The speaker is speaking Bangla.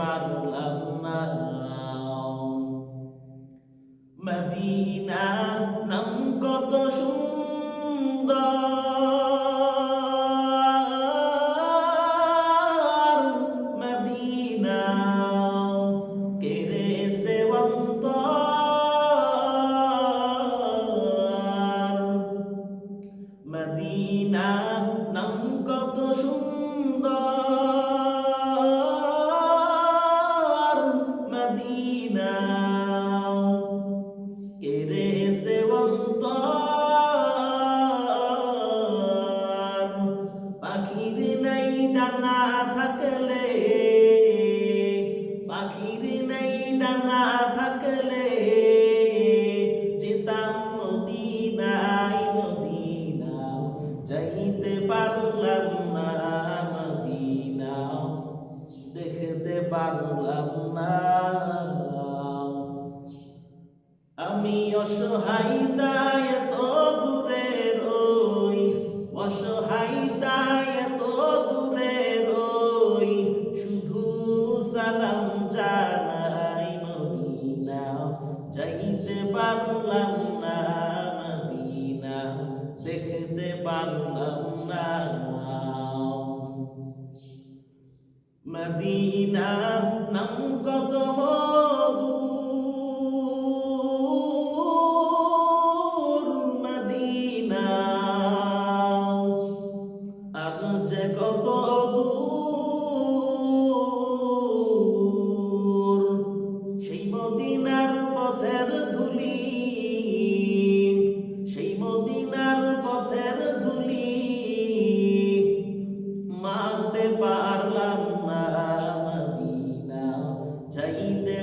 পারলাম না মদিনা নাম কত সুন্দর মদিনা কেড়ে সেবন্ত মদিনা নাম কত সুন্দর ডানা থাকলে, পাখির নাই ডানা থাকলে, যেতাম মদিনাই মদিনা যাইতে পারলাম না মদিনা দেখতে পারলাম না। আমি অসহায়তায় এত পারলাম না মদিনা দেখতে পারলাম না। মদিনা নাম কত